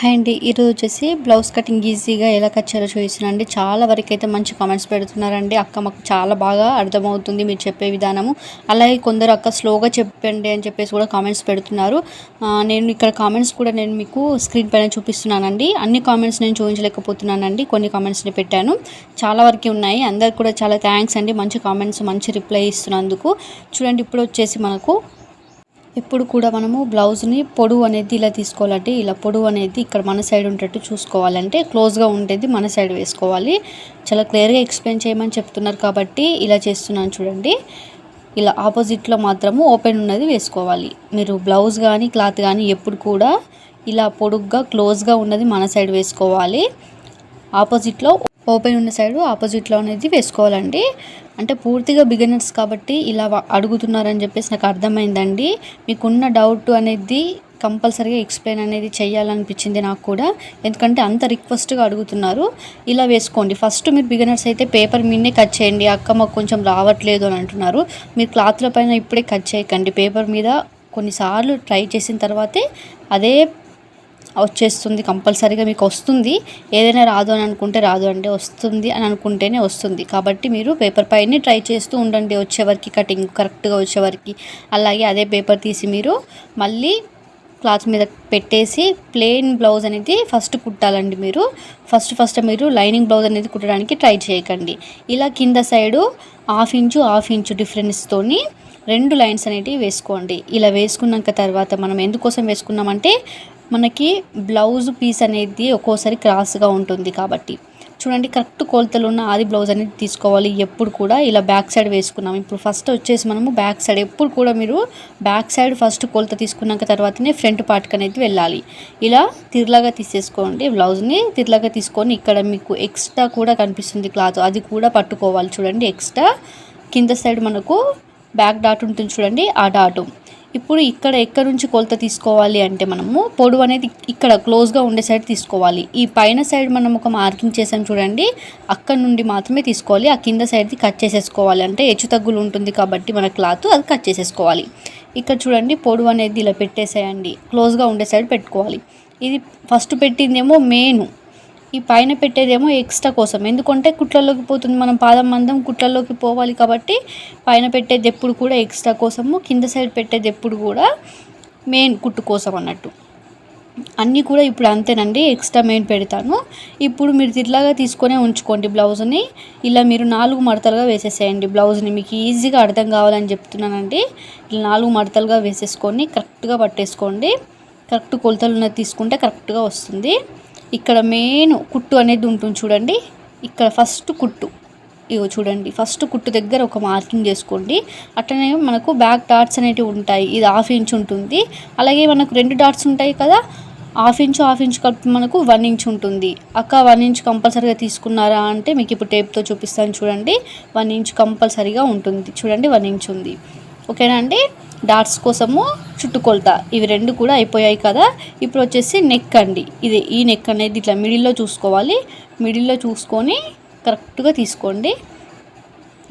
Hi అండి. ఈరోజు వచ్చేసి బ్లౌజ్ కటింగ్ ఈజీగా ఎలా కట్ చేయాలో చూపిస్తున్నానండి చాలా వరకు అయితే మంచి కామెంట్స్ పెడుతున్నారండి. అక్క మాకు చాలా బాగా అర్థమవుతుంది మీరు చెప్పే విధానము. అలాగే కొందరు అక్క స్లోగా చెప్పండి అని చెప్పేసి కూడా కామెంట్స్ పెడుతున్నారు. నేను ఇక్కడ కామెంట్స్ కూడా నేను మీకు స్క్రీన్ పైన చూపిస్తున్నానండి. అన్ని కామెంట్స్ నేను చూపించలేకపోతున్నానండి. కొన్ని కామెంట్స్ని పెట్టాను. చాలా వరకు ఉన్నాయి. అందరికి కూడా చాలా థ్యాంక్స్ అండి. మంచి కామెంట్స్ మంచి రిప్లై ఇస్తున్నందుకు. చూడండి ఇప్పుడు వచ్చేసి మనకు ఎప్పుడు కూడా మనము బ్లౌజ్ని పొడవు అనేది ఇలా తీసుకోవాలంటే ఇలా పొడవు అనేది ఇక్కడ మన సైడ్ ఉండేట్టు చూసుకోవాలంటే క్లోజ్గా ఉండేది మన సైడ్ వేసుకోవాలి. చాలా క్లియర్గా ఎక్స్ప్లెయిన్ చేయమని చెప్తున్నారు కాబట్టి ఇలా చేస్తున్నాను చూడండి. ఇలా ఆపోజిట్లో మాత్రము ఓపెన్ ఉన్నది వేసుకోవాలి. మీరు బ్లౌజ్ కానీ క్లాత్ కానీ ఎప్పుడు కూడా ఇలా పొడుగ్గా క్లోజ్గా ఉన్నది మన సైడ్ వేసుకోవాలి. ఆపోజిట్లో ఓపెన్ ఉన్న సైడ్ ఆపోజిట్లో అనేది వేసుకోవాలండి. అంటే పూర్తిగా బిగినర్స్ కాబట్టి ఇలా అడుగుతున్నారని చెప్పేసి నాకు అర్థమైందండి. మీకున్న డౌట్ అనేది కంపల్సరీగా ఎక్స్ప్లెయిన్ అనేది చేయాలనిపించింది నాకు కూడా. ఎందుకంటే అంత రిక్వెస్ట్గా అడుగుతున్నారు. ఇలా వేసుకోండి. ఫస్ట్ మీరు బిగినర్స్ అయితే పేపర్ మీదనే కట్ చేయండి. అక్క మాకు కొంచెం రావట్లేదు అని అంటున్నారు. మీరు క్లాత్ల పైన ఇప్పుడే కట్ చేయకండి. పేపర్ మీద కొన్నిసార్లు ట్రై చేసిన తర్వాతే అదే వచ్చేస్తుంది కంపల్సరీగా మీకు వస్తుంది. ఏదైనా రాదు అని అనుకుంటే రాదు అంటే వస్తుంది అని అనుకుంటేనే వస్తుంది. కాబట్టి మీరు పేపర్ పైనే ట్రై చేస్తూ ఉండండి. వచ్చేవరకు కటింగ్ కరెక్ట్గా వచ్చేవరకు అలాగే అదే పేపర్ తీసి మీరు మళ్ళీ క్లాత్ మీద పెట్టేసి ప్లెయిన్ బ్లౌజ్ అనేది ఫస్ట్ కుట్టాలండి మీరు. ఫస్ట్ ఫస్ట్ మీరు లైనింగ్ బ్లౌజ్ అనేది కుట్టడానికి ట్రై చేయకండి. ఇలా కింద side half inch half inch డిఫరెన్స్తోని రెండు లైన్స్ అనేటివి వేసుకోండి. ఇలా వేసుకున్నాక తర్వాత మనం ఎందుకోసం వేసుకున్నామంటే మనకి బ్లౌజ్ పీస్ అనేది ఒక్కోసారి క్రాస్గా ఉంటుంది కాబట్టి. చూడండి కరెక్ట్ కొలతలు ఉన్న ఆది బ్లౌజ్ అనేది తీసుకోవాలి. ఎప్పుడు కూడా ఇలా బ్యాక్ సైడ్ వేసుకున్నాం. ఇప్పుడు ఫస్ట్ వచ్చేసి మనము బ్యాక్ సైడ్ ఎప్పుడు కూడా మీరు బ్యాక్ సైడ్ ఫస్ట్ కొలత తీసుకున్నాక తర్వాతనే ఫ్రంట్ పార్ట్కి అనేది వెళ్ళాలి. ఇలా తిరలాగా తీసేసుకోండి. బ్లౌజ్ని తిరలాగా తీసుకొని ఇక్కడ మీకు ఎక్స్ట్రా కూడా కనిపిస్తుంది క్లాత్ అది కూడా పట్టుకోవాలి. చూడండి ఎక్స్ట్రా కింద సైడ్ మనకు బ్యాక్ డాట్ ఉంటుంది చూడండి ఆ డాటు ఇప్పుడు ఇక్కడ ఎక్కడ నుంచి కొలత తీసుకోవాలి అంటే మనము పొడవు అనేది ఇక్కడ క్లోజ్గా ఉండే సైడ్ తీసుకోవాలి. ఈ పైన సైడ్ మనం ఒక మార్కింగ్ చేసాం చూడండి. అక్కడ నుండి మాత్రమే తీసుకోవాలి. ఆ కింద సైడ్ది కట్ చేసేసుకోవాలి. అంటే హెచ్చు తగ్గులు ఉంటుంది కాబట్టి మన క్లాత్ అది కట్ చేసేసుకోవాలి. ఇక్కడ చూడండి పొడవు అనేది ఇలా పెట్టేసేయండి. క్లోజ్గా ఉండే సైడ్ పెట్టుకోవాలి. ఇది ఫస్ట్ పెట్టిందేమో మెయిన్ ఈ పైన పెట్టేదేమో ఎక్స్ట్రా కోసం. ఎందుకంటే కుట్లలోకి పోతుంది. మనం పాదం మందం కుట్లలోకి పోవాలి కాబట్టి పైన పెట్టేది ఎప్పుడు కూడా ఎక్స్ట్రా కోసము కింద సైడ్ పెట్టేది ఎప్పుడు కూడా మెయిన్ కుట్టు కోసం అన్నట్టు. అన్నీ కూడా ఇప్పుడు అంతేనండి. ఎక్స్ట్రా మెయిన్ పెడతాను. ఇప్పుడు మీరు ఇట్లాగా తీసుకొనే ఉంచుకోండి బ్లౌజ్ని. ఇలా మీరు నాలుగు మడతలుగా వేసేసేయండి బ్లౌజ్ని. మీకు ఈజీగా అర్థం కావాలని చెప్తున్నానండి. ఇలా నాలుగు మడతలుగా వేసేసుకొని కరెక్ట్గా పట్టేసుకోండి. కరెక్ట్ కొలతలు ఉన్నది తీసుకుంటే కరెక్ట్గా వస్తుంది. ఇక్కడ మెయిన్ కుట్టు అనేది ఉంటుంది చూడండి. ఇక్కడ ఫస్ట్ కుట్టు. ఇగో చూడండి ఫస్ట్ కుట్టు దగ్గర ఒక మార్కింగ్ చేసుకోండి. అట్లనే మనకు బ్యాక్ డాట్స్ అనేటివి ఉంటాయి. ఇది హాఫ్ ఇంచ్ ఉంటుంది. అలాగే మనకు రెండు డాట్స్ ఉంటాయి కదా హాఫ్ ఇంచ్ హాఫ్ ఇంచ్ కలిపి మనకు వన్ ఇంచ్ ఉంటుంది. అక్క వన్ ఇంచ్ కంపల్సరీగా తీసుకున్నారా అంటే మీకు ఇప్పుడు టేప్తో చూపిస్తాను చూడండి. వన్ ఇంచ్ కంపల్సరీగా ఉంటుంది. చూడండి వన్ ఇంచ్ ఉంది. ఓకేనా అండి? డాట్స్ కోసము చుట్టుకొలత. ఇవి రెండు కూడా అయిపోయాయి కదా. ఇప్పుడు వచ్చేసి నెక్ అండి. ఇది ఈ నెక్ అనేది ఇట్లా మిడిల్లో చూసుకోవాలి. మిడిల్లో చూసుకొని కరెక్ట్గా తీసుకోండి.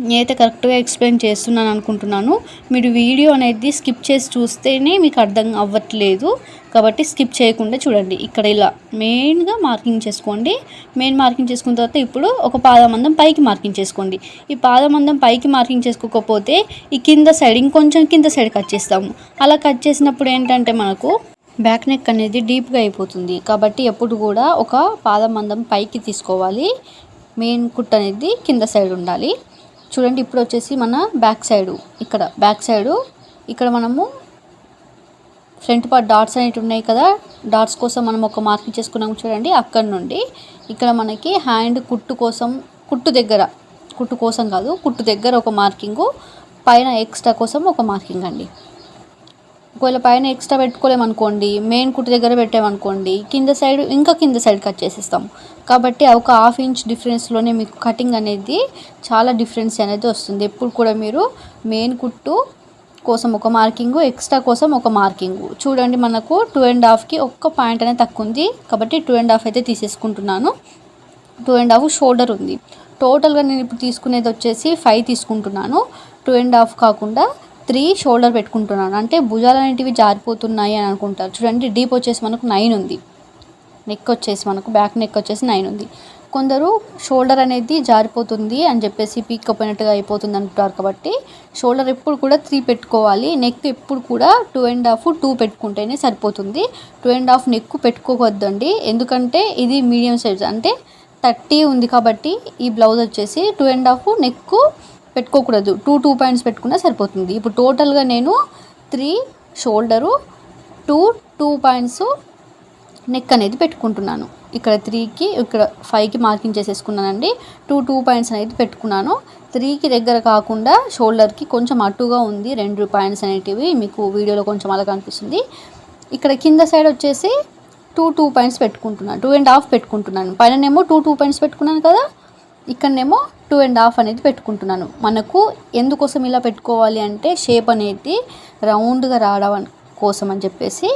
నేనైతే కరెక్ట్గా ఎక్స్ప్లెయిన్ చేస్తున్నాను అనుకుంటున్నాను. మీరు వీడియో అనేది స్కిప్ చేసి చూస్తేనే మీకు అర్థం అవ్వట్లేదు. కాబట్టి స్కిప్ చేయకుండా చూడండి. ఇక్కడ ఇలా మెయిన్గా మార్కింగ్ చేసుకోండి. మెయిన్ మార్కింగ్ చేసుకున్న తర్వాత ఇప్పుడు ఒక పాదమందం పైకి మార్కింగ్ చేసుకోండి. ఈ పాదమందం పైకి మార్కింగ్ చేసుకోకపోతే ఈ కింద సైడ్ ఇంకొంచెం కింద సైడ్ కట్ చేస్తాము. అలా కట్ చేసినప్పుడు ఏంటంటే మనకు బ్యాక్ నెక్ అనేది డీప్గా అయిపోతుంది. కాబట్టి ఎప్పుడు కూడా ఒక పాదమందం పైకి తీసుకోవాలి. మెయిన్ కుట్ అనేది కింద సైడ్ ఉండాలి. చూడండి ఇప్పుడు వచ్చేసి మన బ్యాక్ సైడు ఇక్కడ బ్యాక్ సైడు ఇక్కడ మనము ఫ్రంట్ పార్ట్ డాట్స్ అనేవి ఉన్నాయి కదా డాట్స్ కోసం మనం ఒక మార్కింగ్ చేసుకున్నాము చూడండి అక్కడ నుండి. ఇక్కడ మనకి హ్యాండ్ కుట్టు కోసం కుట్టు దగ్గర కుట్టు కోసం కాదు కుట్టు దగ్గర ఒక మార్కింగు పైన ఎక్స్ట్రా కోసం ఒక మార్కింగ్ అండి. ఒకవేళ పైన ఎక్స్ట్రా పెట్టుకోలేమనుకోండి మెయిన్ కుట్టు దగ్గర పెట్టామనుకోండి కింద సైడ్ ఇంకా కింద సైడ్ కట్ చేసేస్తాం. కాబట్టి ఒక హాఫ్ ఇంచ్ డిఫరెన్స్లోనే మీకు కటింగ్ అనేది చాలా డిఫరెన్స్ అనేది వస్తుంది. ఎప్పుడు కూడా మీరు మెయిన్ కుట్టు కోసం ఒక మార్కింగ్ ఎక్స్ట్రా కోసం ఒక మార్కింగ్ చూడండి మనకు టూ అండ్ హాఫ్కి ఒక్క పాయింట్ అనేది తక్కువ ఉంది. కాబట్టి టూ అండ్ హాఫ్ అయితే తీసేసుకుంటున్నాను. టూ అండ్ హాఫ్ షోల్డర్ ఉంది. టోటల్గా నేను ఇప్పుడు తీసుకునేది వచ్చేసి ఫైవ్ తీసుకుంటున్నాను. టూ అండ్ హాఫ్ కాకుండా త్రీ షోల్డర్ పెట్టుకుంటున్నాను. అంటే భుజాలు అనేటివి జారిపోతున్నాయి అని అనుకుంటారు. చూడండి డీప్ వచ్చేసి మనకు నైన్ ఉంది. నెక్ వచ్చేసి మనకు బ్యాక్ నెక్ వచ్చేసి నైన్ ఉంది. కొందరు షోల్డర్ అనేది జారిపోతుంది అని చెప్పేసి పీక్కపోయినట్టుగా అయిపోతుంది అంటారు కాబట్టి షోల్డర్ ఎప్పుడు కూడా త్రీ పెట్టుకోవాలి. నెక్ ఎప్పుడు కూడా టూ అండ్ హాఫ్ టూ పెట్టుకుంటేనే సరిపోతుంది. టూ అండ్ హాఫ్ నెక్ పెట్టుకోవద్దండి. ఎందుకంటే ఇది మీడియం సైజ్. అంటే థర్టీ ఉంది కాబట్టి ఈ బ్లౌజ్ వచ్చేసి టూ అండ్ హాఫ్ నెక్ పెట్టుకోకూడదు. టూ టూ పాయింట్స్ పెట్టుకున్నా సరిపోతుంది. ఇప్పుడు టోటల్గా నేను three shoulder two two points neck అనేది పెట్టుకుంటున్నాను. ఇక్కడ త్రీకి ఇక్కడ ఫైవ్కి మార్కింగ్ చేసేసుకున్నానండి. టూ టూ పాయింట్స్ అనేది పెట్టుకున్నాను. త్రీకి దగ్గర కాకుండా షోల్డర్కి కొంచెం అటుగా ఉంది. రెండు పాయింట్స్ అనేటివి మీకు వీడియోలో కొంచెం అలా కనిపిస్తుంది ఇక్కడ కింద సైడ్ వచ్చేసి టూ టూ పాయింట్స్ పెట్టుకుంటున్నాను. టూ అండ్ హాఫ్ పెట్టుకుంటున్నాను. పైననేమో టూ టూ పాయింట్స్ పెట్టుకున్నాను కదా. ఇక్కడనేమో టూ అండ్ హాఫ్ అనేది పెట్టుకుంటున్నాను. మనకు ఎందుకోసం ఇలా పెట్టుకోవాలి అంటే షేప్ అనేది రౌండ్గా రావడం కోసం అని చెప్పేసి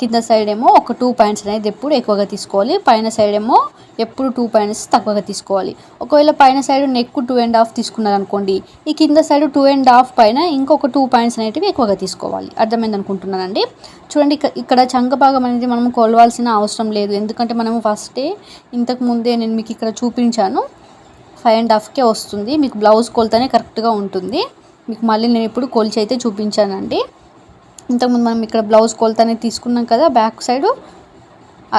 కింద సైడ్ ఏమో ఒక టూ పాయింట్స్ అనేది ఎప్పుడు ఎక్కువగా తీసుకోవాలి. పైన సైడ్ ఏమో ఎప్పుడు టూ పాయింట్స్ తక్కువగా తీసుకోవాలి. ఒకవేళ పైన side neck two and half తీసుకున్నారనుకోండి ఈ కింద సైడ్ టూ అండ్ హాఫ్ పైన ఇంకొక టూ పాయింట్స్ అనేటివి ఎక్కువగా తీసుకోవాలి. అర్థమైంది అనుకుంటున్నానండి చూడండి ఇక్కడ ఇక్కడ చంక భాగం అనేది మనం కొలవాల్సిన అవసరం లేదు. ఎందుకంటే మనం ఫస్టే ఇంతకు ముందే నేను మీకు ఇక్కడ చూపించాను. ఫైవ్ అండ్ హాఫ్కే వస్తుంది. మీకు బ్లౌజ్ కొలతనే కరెక్ట్గా ఉంటుంది. మీకు మళ్ళీ నేను ఇప్పుడు కొలిచి అయితే చూపించానండి. ఇంతకుముందు మనం ఇక్కడ బ్లౌజ్ కొలత అనేది తీసుకున్నాం కదా బ్యాక్ సైడ్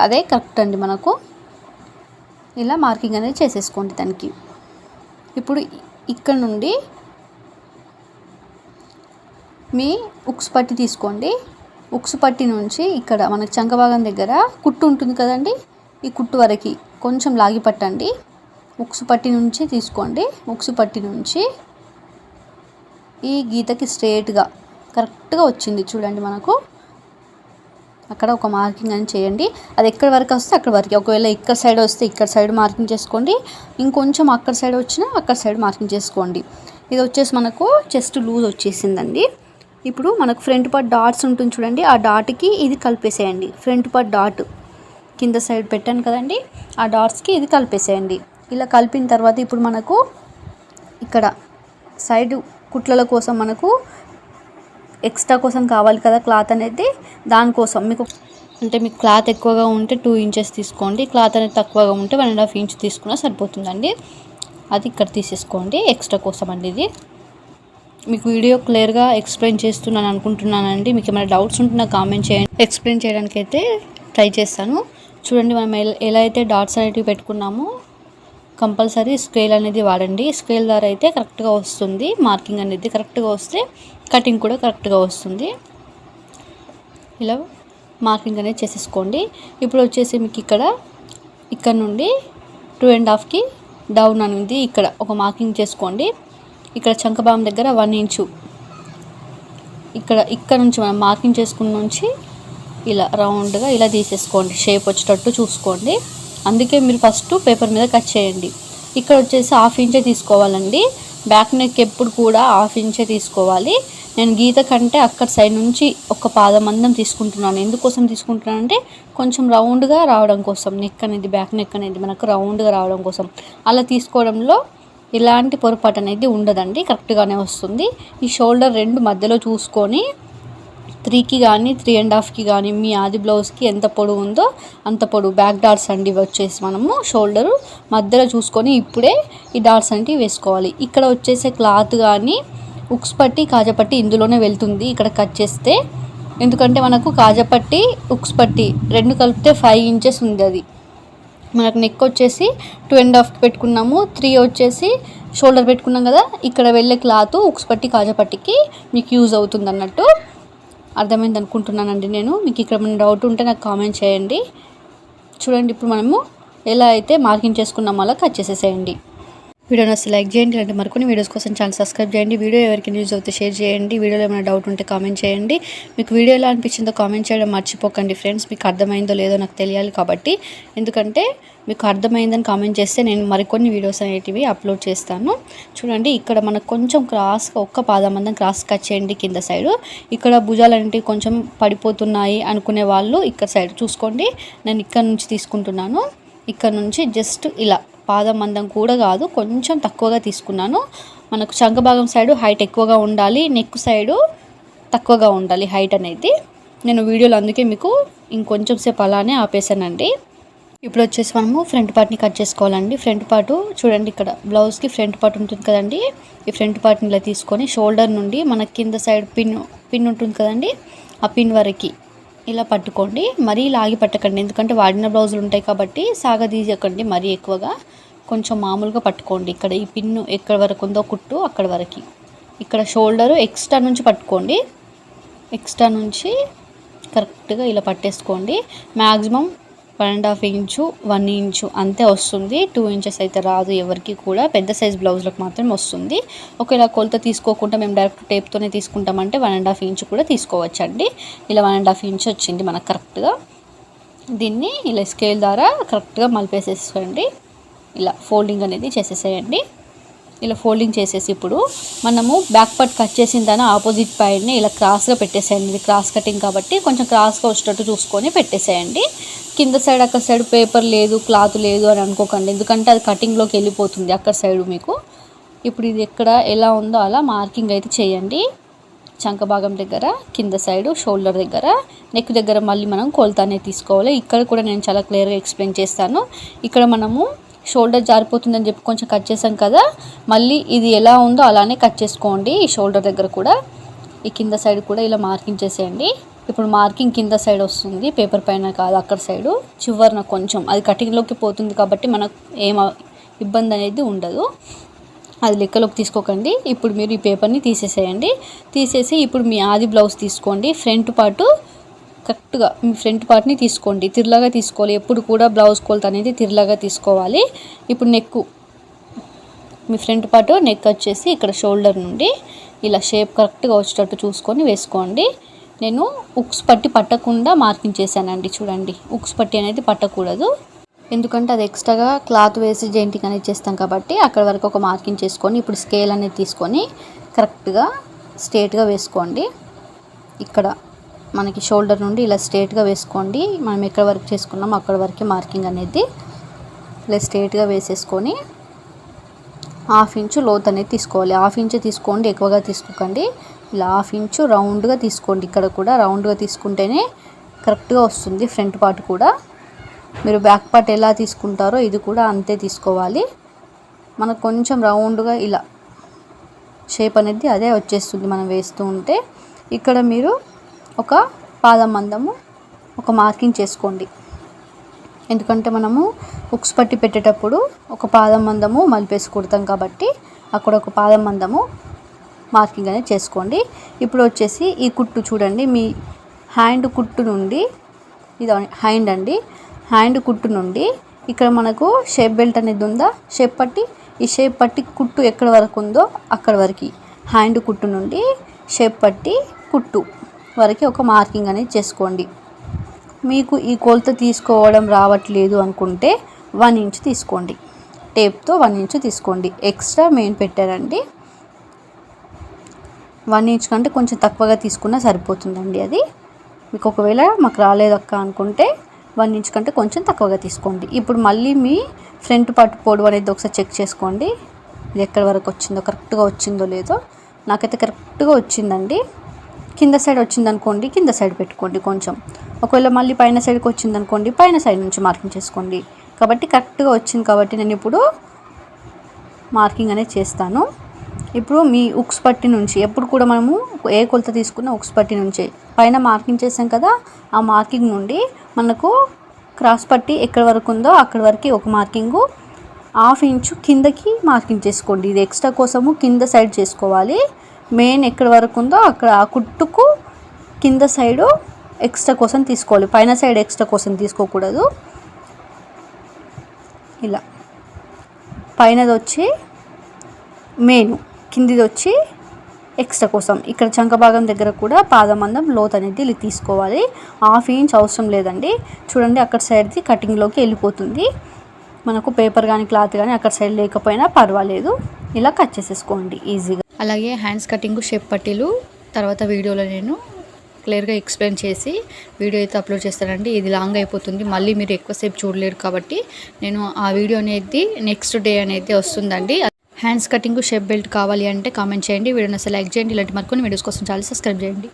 అదే కరెక్ట్ అండి మనకు. ఇలా మార్కింగ్ అనేది చేసేసుకోండి దానికి. ఇప్పుడు ఇక్కడ నుండి మీ ఉక్స్ పట్టి తీసుకోండి. ఉక్స్ పట్టి నుంచి ఇక్కడ మనకు చంకభాగం దగ్గర కుట్టు ఉంటుంది కదండి ఈ కుట్టు వరకు కొంచెం లాగి పట్టండి. ఉక్సు పట్టి నుంచి తీసుకోండి. ఉక్సు పట్టి నుంచి ఈ గీతకి స్ట్రేట్గా కరెక్ట్గా వచ్చింది చూడండి మనకు. అక్కడ ఒక మార్కింగ్ అని చేయండి. అది ఎక్కడ వరకు వస్తే అక్కడ వరకు. ఒకవేళ ఇక్కడ సైడ్ వస్తే ఇక్కడ సైడ్ మార్కింగ్ చేసుకోండి. ఇంకొంచెం అక్కడ సైడ్ వచ్చినా అక్కడ సైడ్ మార్కింగ్ చేసుకోండి. ఇది వచ్చేసి మనకు చెస్ట్ లూజ్ వచ్చేసిందండి. ఇప్పుడు మనకు ఫ్రంట్ పార్ట్ డాట్స్ ఉంటుంది చూడండి. ఆ డాట్కి ఇది కలిపేసేయండి. ఫ్రంట్ పార్ట్ డాట్ కింద సైడ్ పెట్టాను కదండి. ఆ డాట్స్కి ఇది కలిపేసేయండి. ఇలా కలిపిన తర్వాత ఇప్పుడు మనకు ఇక్కడ సైడ్ కుట్లల కోసం మనకు ఎక్స్ట్రా కోసం కావాలి కదా క్లాత్ అనేది. దానికోసం మీకు అంటే మీకు క్లాత్ ఎక్కువగా ఉంటే టూ ఇంచెస్ తీసుకోండి. క్లాత్ అనేది తక్కువగా ఉంటే వన్ అండ్ హాఫ్ ఇంచ్ తీసుకున్నా సరిపోతుందండి. అది ఇక్కడ తీసేసుకోండి. ఎక్స్ట్రా కోసం అండి ఇది. మీకు వీడియో క్లియర్గా ఎక్స్ప్లెయిన్ చేస్తున్నాను అనుకుంటున్నానండి. మీకు ఏమైనా డౌట్స్ ఉంటున్నా కామెంట్ చేయండి. ఎక్స్ప్లెయిన్ చేయడానికి అయితే ట్రై చేస్తాను. చూడండి మనం ఎలా అయితే డాట్స్ అనేటివి పెట్టుకున్నామో కంపల్సరీ స్కేల్ అనేది వాడండి. స్కేల్ ద్వారా అయితే కరెక్ట్గా వస్తుంది. మార్కింగ్ అనేది కరెక్ట్గా వస్తే కటింగ్ కూడా కరెక్ట్గా వస్తుంది. ఇలా మార్కింగ్ అనేది చేసేసుకోండి. ఇప్పుడు వచ్చేసి మీకు ఇక్కడ ఇక్కడ నుండి టూ అండ్ హాఫ్కి డౌన్ అనేది ఇక్కడ ఒక మార్కింగ్ చేసుకోండి. ఇక్కడ చంకభాగం దగ్గర వన్ ఇంచు. ఇక్కడ ఇక్కడ నుంచి మనం మార్కింగ్ చేసుకున్న నుంచి ఇలా రౌండ్గా ఇలా తీసేసుకోండి. షేప్ వచ్చేటట్టు చూసుకోండి. అందుకే మీరు ఫస్ట్ పేపర్ మీద కట్ చేయండి. ఇక్కడ వచ్చేసి హాఫ్ ఇంచే తీసుకోవాలండి. బ్యాక్ నెక్ ఎప్పుడు కూడా హాఫ్ ఇంచే తీసుకోవాలి. నేను గీత కంటే అక్కడ సైడ్ నుంచి ఒక పాదం అందం తీసుకుంటున్నాను. ఎందుకోసం తీసుకుంటున్నానంటే కొంచెం రౌండ్గా రావడం కోసం నెక్ అనేది బ్యాక్ నెక్ అనేది మనకు రౌండ్గా రావడం కోసం. అలా తీసుకోవడంలో ఎలాంటి పొరపాటు అనేది ఉండదండి. కరెక్ట్గానే వస్తుంది. ఈ షోల్డర్ రెండు మధ్యలో చూసుకొని త్రీకి కానీ త్రీ అండ్ హాఫ్కి కానీ మీ ఆది బ్లౌజ్కి ఎంత పొడవు ఉందో అంత పొడవు. బ్యాక్ డాట్స్ అండి వచ్చేసి మనము షోల్డరు. మధ్యలో చూసుకొని ఇప్పుడే ఈ డాట్స్ అంటే వేసుకోవాలి. ఇక్కడ వచ్చేసే క్లాత్ కానీ ఉక్స్ పట్టి కాజపట్టి ఇందులోనే వెళ్తుంది. ఇక్కడ కట్ చేస్తే ఎందుకంటే మనకు కాజపట్టి ఉక్స్ పట్టి రెండు కలిపితే ఫైవ్ ఇంచెస్ ఉంది అది. మనకు నెక్ వచ్చేసి టూ అండ్ హాఫ్ పెట్టుకున్నాము. త్రీ వచ్చేసి షోల్డర్ పెట్టుకున్నాం కదా. ఇక్కడ వెళ్ళే క్లాత్ ఉక్స్ పట్టి కాజపట్టికి మీకు యూజ్ అవుతుంది అన్నట్టు. అర్థమైంది అనుకుంటున్నానండి నేను. మీకు ఇక్కడ ఏమైనా డౌట్ ఉంటే నాకు కామెంట్ చేయండి. చూడండి ఇప్పుడు మనము ఎలా అయితే మార్కింగ్ చేసుకున్నామో అలా కట్ చేసేసేయండి. వీడియోని అసలు లైక్ చేయండి అంటే మరికొన్ని వీడియోస్ కోసం ఛానల్ సబ్స్క్రైబ్ చేయండి. వీడియో ఎవరికి న్యూస్ అవుతే షేర్ చేయండి. వీడియోలో ఏమైనా డౌట్ ఉంటే కామెంట్ చేయండి. మీకు వీడియో ఎలా అనిపించిందో కామెంట్ చేయడం మర్చిపోకండి ఫ్రెండ్స్. మీకు అర్థమైందో లేదో నాకు తెలియాలి కాబట్టి. ఎందుకంటే మీకు అర్థమైందని కామెంట్ చేస్తే నేను మరికొన్ని వీడియోస్ అనేటివి అప్లోడ్ చేస్తాను. చూడండి ఇక్కడ మనకు కొంచెం క్రాస్గా ఒక్క పాదమందం క్రాస్ కట్ చేయండి కింద సైడ్. ఇక్కడ భుజాలు అనేటివి కొంచెం పడిపోతున్నాయి అనుకునే వాళ్ళు ఇక్కడ సైడ్ చూసుకోండి. నేను ఇక్కడ నుంచి తీసుకుంటున్నాను. ఇక్కడ నుంచి జస్ట్ ఇలా. పాదం మందం కూడా కాదు కొంచెం తక్కువగా తీసుకున్నాను. మనకు చంక భాగం సైడు హైట్ ఎక్కువగా ఉండాలి నెక్ సైడు తక్కువగా ఉండాలి హైట్ అనేది. నేను వీడియోలో అందుకే మీకు ఇంకొంచెం సేపు అలానే ఆపేసానండి ఇప్పుడు వచ్చేసి మనము ఫ్రంట్ పార్ట్ని కట్ చేసుకోవాలండి. ఫ్రంట్ పార్ట్ చూడండి ఇక్కడ బ్లౌజ్కి ఫ్రంట్ పార్ట్ ఉంటుంది కదండి. ఈ ఫ్రంట్ పార్ట్ని ఇలా తీసుకొని షోల్డర్ నుండి మన కింద సైడ్ పిన్ పిన్ ఉంటుంది కదండి. ఆ పిన్ వరకు ఇలా పట్టుకోండి. మరీ లాగి పట్టకండి. ఎందుకంటే వాడిన బ్లౌజులు ఉంటాయి కాబట్టి సాగ తీయకండి మరీ ఎక్కువగా. కొంచెం మామూలుగా పట్టుకోండి. ఇక్కడ ఈ పిన్ను ఎక్కడ వరకు ఉందో కుట్టు అక్కడ వరకు. ఇక్కడ షోల్డరు ఎక్స్ట్రా నుంచి పట్టుకోండి. ఎక్స్ట్రా నుంచి కరెక్ట్గా ఇలా పట్టేసుకోండి. Maximum one and half inch one inch అంతే వస్తుంది. టూ ఇంచెస్ అయితే రాదు ఎవరికి కూడా. పెద్ద సైజ్ బ్లౌజ్లకు మాత్రం వస్తుంది. ఒకవేళ కొలత తీసుకోకుండా మేము డైరెక్ట్ టేప్తోనే తీసుకుంటామంటే వన్ అండ్ హాఫ్ ఇంచు కూడా తీసుకోవచ్చండి. ఇలా వన్ అండ్ హాఫ్ ఇంచు వచ్చింది మనకు కరెక్ట్గా. దీన్ని ఇలా స్కేల్ ద్వారా కరెక్ట్గా మలిపేసేసుకోండి ఇలా ఫోల్డింగ్ అనేది చేసేసేయండి. ఇలా ఫోల్డింగ్ చేసేసి ఇప్పుడు మనము బ్యాక్ పార్ట్ కట్ చేసిన దాని ఆపోజిట్ పాయింట్ని ఇలా క్రాస్గా పెట్టేసేయండి. ఇది క్రాస్ కటింగ్ కాబట్టి కొంచెం క్రాస్గా వచ్చేటట్టు చూసుకొని పెట్టేసేయండి. కింద సైడ్ అక్కడ సైడ్ పేపర్ లేదు క్లాత్ లేదు అని అనుకోకండి. ఎందుకంటే అది కటింగ్లోకి వెళ్ళిపోతుంది అక్కడ సైడ్ మీకు. ఇప్పుడు ఇది ఎక్కడ ఎలా ఉందో అలా మార్కింగ్ అయితే చేయండి. చంక భాగం దగ్గర కింద సైడ్ షోల్డర్ దగ్గర. నెక్ దగ్గర మళ్ళీ మనం కొలతనే తీసుకోవాలి. ఇక్కడ కూడా నేను చాలా క్లియర్గా ఎక్స్ప్లెయిన్ చేస్తాను. ఇక్కడ మనము షోల్డర్ జారిపోతుందని చెప్పి కొంచెం కట్ చేసాం కదా. మళ్ళీ ఇది ఎలా ఉందో అలానే కట్ చేసుకోండి ఈ షోల్డర్ దగ్గర కూడా. ఈ కింద సైడ్ కూడా ఇలా మార్కింగ్ చేసేయండి. ఇప్పుడు మార్కింగ్ కింద సైడ్ వస్తుంది పేపర్ పైన కాదు అక్కడ సైడు. చివరిన కొంచెం అది కటింగ్లోకి పోతుంది కాబట్టి మనకు ఏం ఇబ్బంది అనేది ఉండదు. అది లెక్కలోకి తీసుకోకండి. ఇప్పుడు మీరు ఈ పేపర్ని తీసేసేయండి. తీసేసి ఇప్పుడు మీ ఆది బ్లౌజ్ తీసుకోండి. ఫ్రంట్ పార్టు కరెక్ట్గా మీ ఫ్రంట్ పార్ట్ని తీసుకోండి. తిరలాగా తీసుకోవాలి. ఎప్పుడు కూడా బ్లౌజ్ కొలత అనేది తిరలాగా తీసుకోవాలి. ఇప్పుడు నెక్ మీ ఫ్రంట్ పార్ట్ నెక్ వచ్చేసి ఇక్కడ షోల్డర్ నుండి ఇలా షేప్ కరెక్ట్గా వచ్చేటట్టు చూసుకొని వేసుకోండి. నేను ఉక్స్ పట్టి పట్టకుండా మార్కింగ్ చేశానండి చూడండి. ఉక్స్ పట్టి అనేది పట్టకూడదు. ఎందుకంటే అది ఎక్స్ట్రాగా క్లాత్ వేసి జెయింటింగ్ అనేది చేస్తాం కాబట్టి అక్కడ వరకు ఒక మార్కింగ్ చేసుకొని ఇప్పుడు స్కేల్ అనేది తీసుకొని కరెక్ట్గా స్ట్రేట్గా వేసుకోండి. ఇక్కడ మనకి షోల్డర్ నుండి ఇలా స్ట్రేట్గా వేసుకోండి. మనం ఎక్కడ వరకు చేసుకున్నామో అక్కడ వరకే మార్కింగ్ అనేది ఇలా స్ట్రేట్గా వేసేసుకొని హాఫ్ ఇంచు లోత్ అనేది తీసుకోవాలి. హాఫ్ ఇంచు తీసుకోండి ఎక్కువగా తీసుకోకండి. ఇలా హాఫ్ ఇంచు రౌండ్గా తీసుకోండి. ఇక్కడ కూడా రౌండ్గా తీసుకుంటేనే కరెక్ట్గా వస్తుంది ఫ్రంట్ పార్ట్ కూడా. మీరు బ్యాక్ పార్ట్ ఎలా తీసుకుంటారో ఇది కూడా అంతే తీసుకోవాలి. మనకు కొంచెం రౌండ్గా ఇలా షేప్ అనేది అదే వచ్చేస్తుంది మనం వేస్తూ ఉంటే. ఇక్కడ మీరు ఒక పాదం మందము ఒక మార్కింగ్ చేసుకోండి. ఎందుకంటే మనము ఉక్స్ పట్టి పెట్టేటప్పుడు ఒక పాదం మందము మలిపేసి కుడతాం కాబట్టి అక్కడ ఒక పాదం మందము మార్కింగ్ అనేది చేసుకోండి. ఇప్పుడు వచ్చేసి ఈ కుట్టు చూడండి. మీ హ్యాండ్ కుట్టు నుండి ఇది హ్యాండ్ అండి. హ్యాండ్ కుట్టు నుండి ఇక్కడ మనకు షేప్ బెల్ట్ అనేది ఉందా? షేప్ పట్టి ఈ షేప్ పట్టి కుట్టు ఎక్కడ వరకు ఉందో అక్కడ వరకు. హ్యాండ్ కుట్టు నుండి షేప్ పట్టి కుట్టు వరకు ఒక మార్కింగ్ అనేది చేసుకోండి. మీకు ఈ కొలత తీసుకోవడం రావట్లేదు అనుకుంటే వన్ ఇంచ్ తీసుకోండి. టేప్తో వన్ ఇంచ్ తీసుకోండి. ఎక్స్ట్రా మెయిన్ పెట్టారండి. వన్ ఇంచ్ కంటే కొంచెం తక్కువగా తీసుకున్నా సరిపోతుందండి అది. మీకు ఒకవేళ మాకు రాలేదక్క అనుకుంటే వన్ ఇంచ్ కంటే కొంచెం తక్కువగా తీసుకోండి. ఇప్పుడు మళ్ళీ మీ ఫ్రంట్ పట్టు పొడవు అనేది ఒకసారి చెక్ చేసుకోండి. ఇది ఎక్కడి వరకు వచ్చిందో కరెక్ట్గా వచ్చిందో లేదో. నాకైతే కరెక్ట్గా వచ్చిందండి. కింద సైడ్ వచ్చింది అనుకోండి కింద సైడ్ పెట్టుకోండి కొంచెం. ఒకవేళ మళ్ళీ పైన సైడ్కి వచ్చింది అనుకోండి పైన సైడ్ నుంచి మార్కింగ్ చేసుకోండి. కాబట్టి కరెక్ట్గా వచ్చింది కాబట్టి నేను ఇప్పుడు మార్కింగ్ అనేది చేస్తాను. ఇప్పుడు మీ ఉక్స్ పట్టి నుంచి ఎప్పుడు కూడా మనము ఏ కొలత తీసుకున్న ఉక్స్ పట్టి నుంచే. పైన మార్కింగ్ చేసాం కదా ఆ మార్కింగ్ నుండి మనకు క్రాస్ పట్టి ఎక్కడి వరకు ఉందో అక్కడి వరకు ఒక మార్కింగు. హాఫ్ ఇంచు కిందకి మార్కింగ్ చేసుకోండి. ఇది ఎక్స్ట్రా కోసము కింద సైడ్ చేసుకోవాలి. మెయిన్ ఎక్కడ వరకు ఉందో అక్కడ ఆ కుట్టుకు కింద సైడు ఎక్స్ట్రా కోసం తీసుకోవాలి. పైన సైడ్ ఎక్స్ట్రా కోసం తీసుకోకూడదు. ఇలా. పైనది వచ్చి మెయిన్. కిందిది వచ్చి ఎక్స్ట్రా కోసం. ఇక్కడ చంక భాగం దగ్గర కూడా పాదమందం లోత్ అనేది తీసుకోవాలి. హాఫ్ ఇంచ్ అవసరం లేదండి. చూడండి అక్కడ సైడ్ది కటింగ్లోకి వెళ్ళిపోతుంది. మనకు పేపర్ కానీ క్లాత్ కానీ అక్కడ సైడ్ లేకపోయినా పర్వాలేదు. ఇలా కట్ చేసేసుకోండి ఈజీగా అలాగే హ్యాండ్స్ కటింగ్ షేప్ పట్టీలు. తర్వాత వీడియోలో నేను క్లియర్గా ఎక్స్ప్లెయిన్ చేసి వీడియో అయితే అప్లోడ్ చేస్తానండి. ఇది లాంగ్ అయిపోతుంది. మళ్ళీ మీరు ఎక్కువసేపు చూడలేరు కాబట్టి నేను ఆ వీడియో అనేది నెక్స్ట్ డే అనేది వస్తుందండి. హ్యాండ్స్ కటింగ్ షేప్ బెల్ట్ కావాలి అంటే కామెంట్ చేయండి. వీడియోని అసలు లైక్ చేయండి. ఇలాంటి మరికొన్ని వీడియోస్ కోసం చాలా సబ్స్క్రైబ్ చేయండి.